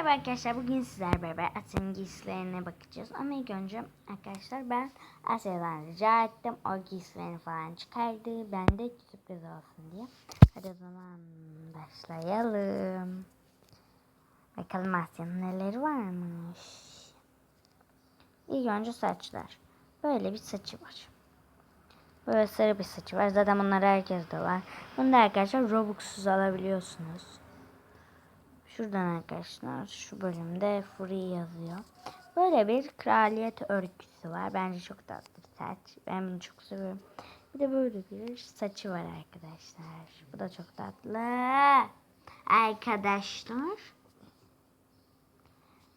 Merhaba arkadaşlar bugün sizler beraber Asya'nın giysilerine bakacağız. Ama ilk önce arkadaşlar ben Asya'dan rica ettim. O giysilerini falan çıkardı. Ben de sürpriz olsun diye. Hadi o zaman başlayalım. Bakalım Asya'nın neleri varmış. İlk önce saçlar. Böyle bir saçı var. Böyle sarı bir saçı var. Zaten bunlar herkeste var. Bunu da arkadaşlar Robux'suz alabiliyorsunuz Şuradan arkadaşlar şu bölümde free yazıyor. Böyle bir kraliyet örgüsü var. Bence çok tatlı bir saç. Ben bunu çok seviyorum. Bir de böyle bir saçı var arkadaşlar. Bu da çok tatlı. Arkadaşlar.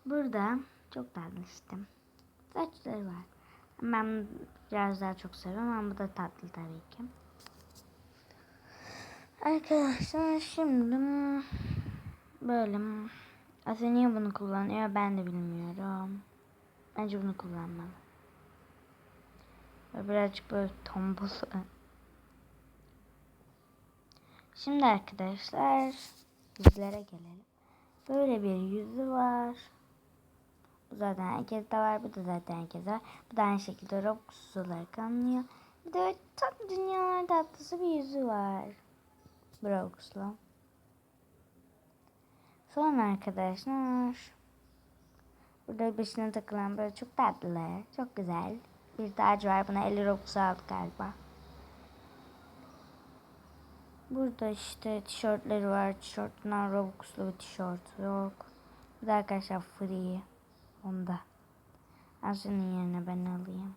Burada çok tatlı işte. Saçları var. Ben biraz daha çok seviyorum ama bu da tatlı tabii ki. Arkadaşlar şimdi Böyle. Asya niye bunu kullanıyor ben de bilmiyorum. Bence bunu kullanmalı. Böyle birazcık böyle tombul. Şimdi arkadaşlar yüzlere gelelim. Böyle bir yüzü var. Bu zaten herkeste var. Bu da zaten herkeste var. Bu da aynı şekilde Robux olarak anlıyor. Bir de tatlı dünyalar tatlısı bir yüzü var. Robux'la. Sonra arkadaşlar burada başına takılan böyle çok tatlı, çok güzel bir tacı var. Buna 50 Robux aldık galiba. Burada işte tişörtleri var. Tişörtler Robux'lu bir tişört yok. Bu da arkadaşlar free. Onda. Aslında yerine ben alayım.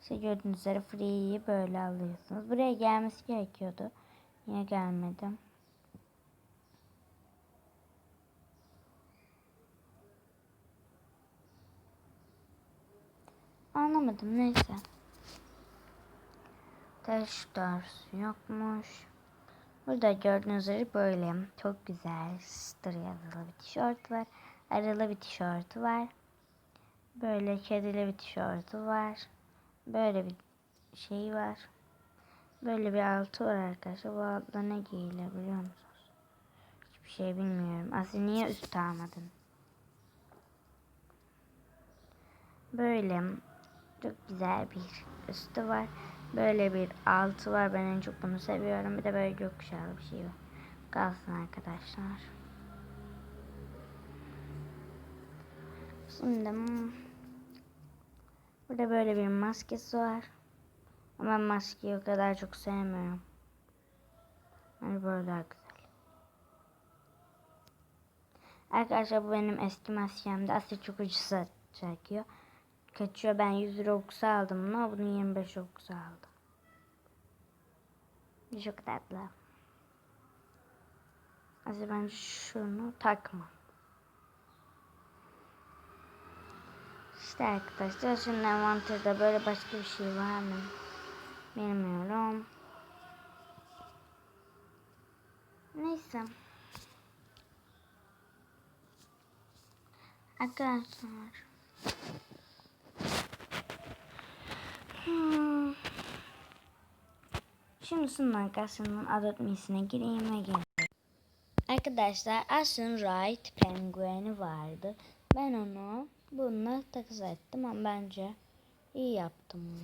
İşte gördüğünüz üzere free'yi böyle alıyorsunuz. Buraya gelmesi gerekiyordu. Niye gelmedim? Anlamadım neyse. Taş dersi yokmuş. Burada gördüğünüz üzere böyle çok güzel star yazılı bir tişört var. Aralı bir tişörtü var. Böyle kedili bir tişörtü var. Böyle bir şey var. Böyle bir altı var arkadaşlar. Bu altta ne giyilebiliyor musunuz? Hiçbir şey bilmiyorum. Aslında niye üst almadın? Böyle çok güzel bir üstü var. Böyle bir altı var. Ben en çok bunu seviyorum. Bir de böyle gökkuşağı bir şey var. Kalsın arkadaşlar. Şimdi burada böyle bir maskesi var. Ama ben maskeyi o kadar çok sevmiyorum. Yani böyle daha güzel. Arkadaşlar bu benim eski maskemdi. Aslında çok ucuz çekiyor kaçıyor. Ben 100 Robux aldım bunu. Bunu 25 Robux aldım. Çok tatlı. Aslında ben şunu takma. İşte arkadaşlar şimdi envanterde böyle başka bir şey var mı? Bilmiyorum. Neyse. Arkadaşlar. Hmm. Şimdi sunum arkadaşlarımın adet misine gireyim ve geleyim. Arkadaşlar Ashen Right pengueni vardı. Ben onu bununla takas ettim ama bence iyi yaptım.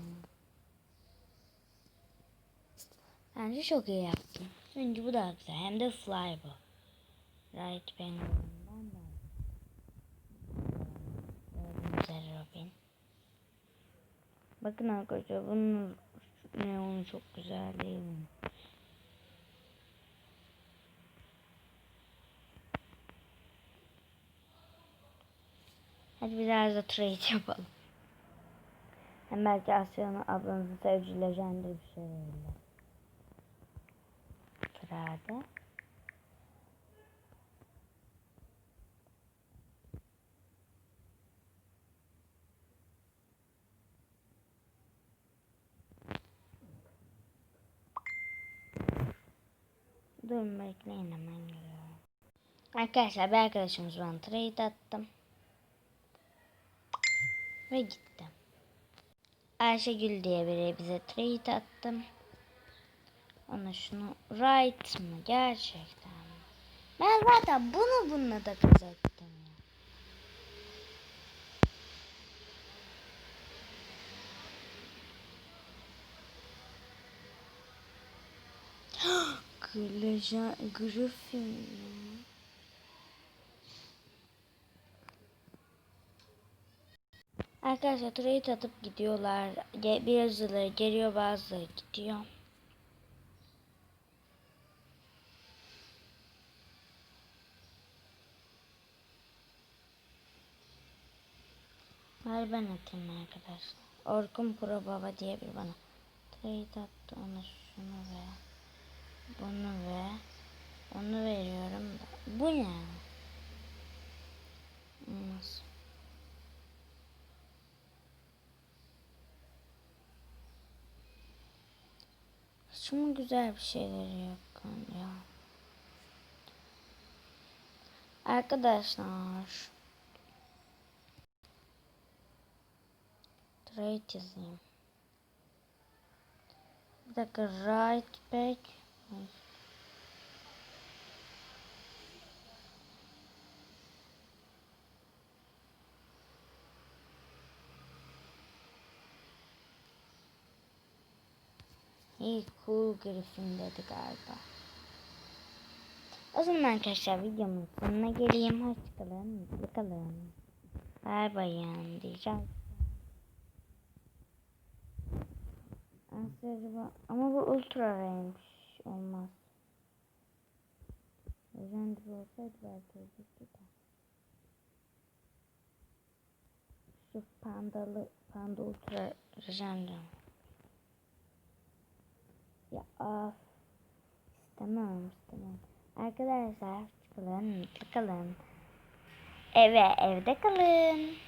Bence çok iyi yaptım. Çünkü bu da güzel. Hem de fly bu. Right pengueninden de. Gördüğünüz Robin. Bakın arkadaşlar bunun neonu çok güzel değil mi? Hadi biraz da trade yapalım. Hem belki Asya'nın ablanızı sevci lejendir bir şey verirler. Trade. Durun bekleyin hemen geliyorum. Arkadaşlar bir arkadaşımız bana trade attım. Ve gittim. Ayşegül diye biri bize trade attım. Ona şunu right mı gerçekten mi? Ben zaten bunu bununla takacaktım ya. Glejan, Griffin. Arkadaşlar trade atıp gidiyorlar. Bazıları geliyor bazıları gidiyor. Ver ben atayım arkadaşlar. Orkun Pro Baba diye bir bana trade attı ona şunu ve bunu ve onu veriyorum. Bu ne? Nasıl? Hiç mi güzel bir şeyleri yok ya? Arkadaşlar. Trade yazayım. Bir dakika right back. İyi cool Griffin dedi galiba. O zaman arkadaşlar videomun sonuna geleyim. Hoşçakalın. Bakalım. Bay bayan diyeceğim. Ama bu ultra range olmaz. Legendary olsaydı belki olurdu da. Şu pandalı panda ultra legendary. Ya af. İstemem istemem. Arkadaşlar çıkalım kalın. Eve evde kalın.